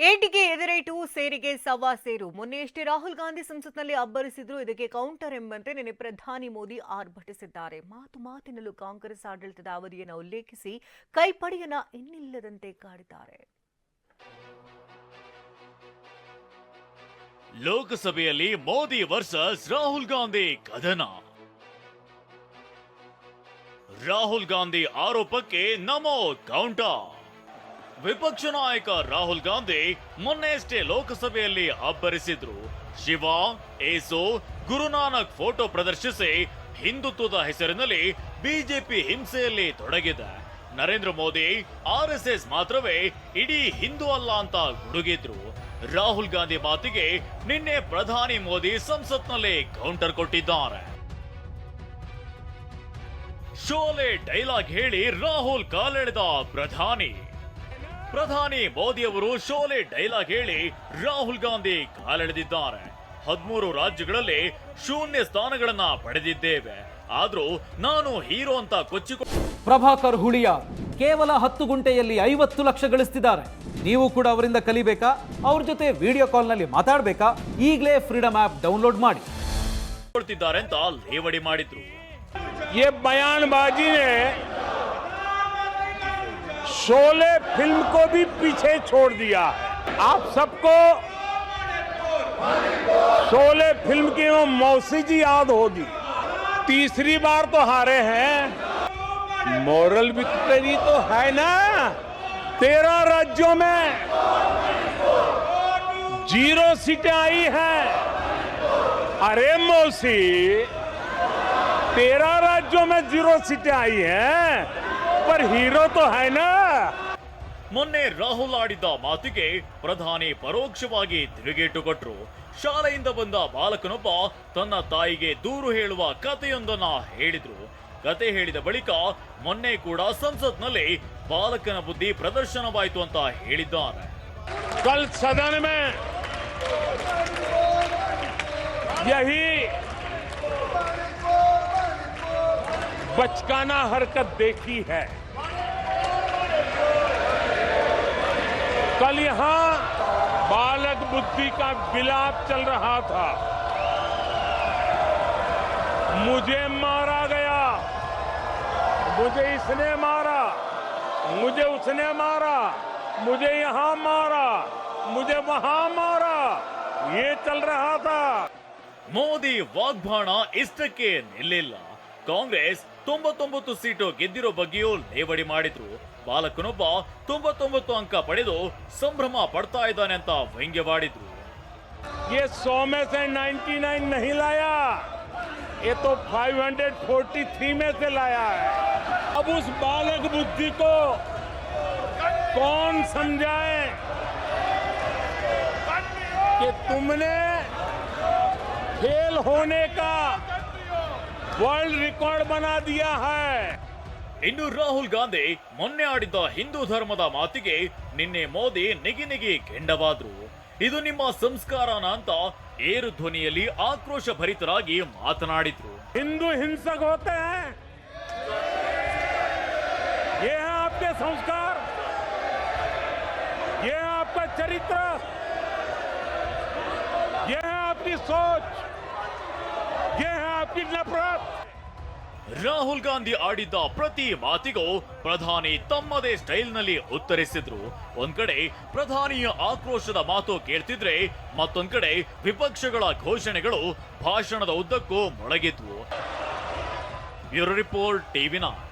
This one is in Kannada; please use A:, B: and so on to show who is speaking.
A: ಏಟಿಗೆ ಎದುರೈಟು ಸೇರಿಗೆ ಸವಾ ಸೇರು. ಮೊನ್ನೆಯಷ್ಟೇ ರಾಹುಲ್ ಗಾಂಧಿ ಸಂಸತ್ನಲ್ಲಿ ಅಬ್ಬರಿಸಿದ್ರು ಇದಕ್ಕೆ ಕೌಂಟರ್ ಎಂಬಂತೆ ನಿನ್ನೆ ಪ್ರಧಾನಿ ಮೋದಿ ಆರ್ಭಟಿಸಿದ್ದಾರೆ. ಮಾತು ಮಾತಿನಲ್ಲೂ ಕಾಂಗ್ರೆಸ್ ಆಡಳಿತದ ಅವಧಿಯನ್ನು ಉಲ್ಲೇಖಿಸಿ ಕೈಪಡೆಯನ್ನ ಇನ್ನಿಲ್ಲದಂತೆ ಕಾಡಿದ್ದಾರೆ.
B: ಲೋಕಸಭೆಯಲ್ಲಿ ಮೋದಿ ವರ್ಸಸ್ ರಾಹುಲ್ ಗಾಂಧಿ ಕದನ. ರಾಹುಲ್ ಗಾಂಧಿ ಆರೋಪಕ್ಕೆ ನಮೋ ಕೌಂಟರ್. ವಿಪಕ್ಷ ನಾಯಕ ರಾಹುಲ್ ಗಾಂಧಿ ಮೊನ್ನೆಯಷ್ಟೇ ಲೋಕಸಭೆಯಲ್ಲಿ ಅಬ್ಬರಿಸಿದ್ರು. ಶಿವ, ಏಸು, ಗುರುನಾನಕ್ ಫೋಟೋ ಪ್ರದರ್ಶಿಸಿ ಹಿಂದುತ್ವದ ಹೆಸರಿನಲ್ಲಿ ಬಿಜೆಪಿ ಹಿಂಸೆಯಲ್ಲಿ ತೊಡಗಿದೆ. Narendra Modi, R S S ಮಾತ್ರವೇ ಇಡೀ ಹಿಂದೂ ಅಲ್ಲ ಅಂತ ಗುಡುಗಿದ್ರು. ರಾಹುಲ್ ಗಾಂಧಿ ಮಾತಿಗೆ ನಿನ್ನೆ ಪ್ರಧಾನಿ ಮೋದಿ ಸಂಸತ್ನಲ್ಲಿ ಕೌಂಟರ್ ಕೊಟ್ಟಿದ್ದಾರೆ. ಶೋಲೆ ಡೈಲಾಗ್ ಹೇಳಿ ರಾಹುಲ್ ಕಾಲೆಳೆದ ಪ್ರಧಾನಿ. ಪ್ರಧಾನಿ ಮೋದಿ ಅವರು ಶೋಲೆ ಡೈಲಾಗ್ ಹೇಳಿ ರಾಹುಲ್ ಗಾಂಧಿ ಕಾಲೆಳೆದಿದ್ದಾರೆ ಹದಿಮೂರು ರಾಜ್ಯಗಳಲ್ಲಿ ಶೂನ್ಯ ಸ್ಥಾನಗಳನ್ನ ಪಡೆದಿದ್ದೇವೆ ಆದ್ರೂ ನಾನು ಹೀರೋ ಅಂತ ಕೊಚ್ಚಿಕೊ
C: ಪ್ರಭಾಕರ್ ಹುಳಿಯ ಕೇವಲ ಹತ್ತು ಗುಂಟೆಯಲ್ಲಿ ಐವತ್ತು ಲಕ್ಷ ಗಳಿಸ್ತಿದ್ದಾರೆ ನೀವು ಕೂಡ ಅವರಿಂದ ಕಲಿಬೇಕಾ ಅವ್ರ ಜೊತೆ ವಿಡಿಯೋ ಕಾಲ್ನಲ್ಲಿ ಮಾತಾಡಬೇಕಾ ಈಗಲೇ ಫ್ರೀಡಮ್ ಆ್ಯಪ್ ಡೌನ್ಲೋಡ್ ಮಾಡಿ
B: ಕೊಡ್ತಿದ್ದಾರೆ ಅಂತ ಲೇವಡಿ ಮಾಡಿದ್ರು
D: ये बयानबाजी ने शोले फ़िल्म को भी पीछे छोड़ दिया। है आप सबको शोले फ़िल्म की वो मौसी जी याद होगी। तीसरी बार तो हारे हैं। मॉरल विक्ट्री तो है ना? तेरह राज्यों में ज़ीरो सीटें आई हैं। अरे मौसी, तेरह राज्यों में ज़ीरो सीटें आई हैं, पर हीरो तो है ना?
B: ಮೊನ್ನೆ ರಾಹುಲ್ ಆಡಿದ್ದ ಮಾತಿಗೆ ಪ್ರಧಾನಿ ಪರೋಕ್ಷವಾಗಿ ತಿರುಗೇಟು ಕೊಟ್ರು ಶಾಲೆಯಿಂದ ಬಂದ ಬಾಲಕನೊಬ್ಬ ತನ್ನ ತಾಯಿಗೆ ದೂರು ಹೇಳುವ ಕಥೆಯೊಂದನ್ನ ಹೇಳಿದ್ರು ಕತೆ ಹೇಳಿದ ಬಳಿಕ ಮೊನ್ನೆ ಕೂಡ ಸಂಸತ್ನಲ್ಲಿ ಬಾಲಕನ ಬುದ್ಧಿ ಪ್ರದರ್ಶನವಾಯಿತು ಅಂತ ಹೇಳಿದ್ದಾರೆ
D: कल सदन में यही बचकाना हरकत देखी है कल यहां बालक बुद्धि का विलाप चल रहा था मुझे मारा गया मुझे इसने मारा मुझे उसने मारा मुझे यहां मारा मुझे वहां मारा ये चल रहा था
B: ಮೋದಿ ವಾಗ್ಬಾಣ ಇಷ್ಟಕ್ಕೆ ನಿಲ್ಲಿಲ್ಲ ಕಾಂಗ್ರೆಸ್ ತೊಂಬತ್ತೊಂಬತ್ತು ಸೀಟು ಗೆದ್ದಿರೋ ಬಗ್ಗೆಯೂ ಲೇವಡಿ ಮಾಡಿದ್ರು ಬಾಲಕನೊಬ್ಬ ತೊಂಬತ್ತೊಂಬತ್ತು ಅಂಕ ಪಡೆದು ಸಂಭ್ರಮ ಪಡ್ತಾ ಇದ್ದಾನೆ ಅಂತ ವ್ಯಂಗ್ಯವಾಡಿದ್ರು
D: ये 100 में से 99 नहीं लाया ये तो 543 में से लाया है अब उस बालक बुद्धि को कौन समझाए कि तुमने फेल होने का वर्ल्ड रिकॉर्ड बना दिया है
B: ಇನ್ನು ರಾಹುಲ್ ಗಾಂಧಿ ಮೊನ್ನೆ ಆಡಿದ್ದ ಹಿಂದೂ ಧರ್ಮದ ಮಾತಿಗೆ ನಿನ್ನೆ ಮೋದಿ ನಿಗಿ ನಿಗಿ ಕೆಂಡವಾದ್ರು ಇದು ನಿಮ್ಮ ಸಂಸ್ಕಾರನ ಅಂತ ಏರು ಧ್ವನಿಯಲ್ಲಿ ಆಕ್ರೋಶ ಭರಿತರಾಗಿ ಮಾತನಾಡಿದ್ರು
D: हिंदू हिंसक होते हैं ये है आपके संस्कार ये है आपका चरित्र ये है आपकी सोच ये है आपकी नफरत
B: ರಾಹುಲ್ ಗಾಂಧಿ ಆಡಿದ್ದ ಪ್ರತಿ ಮಾತಿಗೂ ಪ್ರಧಾನಿ ತಮ್ಮದೇ ಸ್ಟೈಲ್ನಲ್ಲಿ ಉತ್ತರಿಸಿದ್ರು. ಒಂದ್ ಕಡೆ ಪ್ರಧಾನಿಯ ಆಕ್ರೋಶದ ಮಾತು ಕೇಳ್ತಿದ್ರೆ ಮತ್ತೊಂದ್ ಕಡೆ ವಿಪಕ್ಷಗಳ ಘೋಷಣೆಗಳು ಭಾಷಣದ ಉದ್ದಕ್ಕೂ ಮೊಳಗಿದ್ವು. Bureau report TV nine.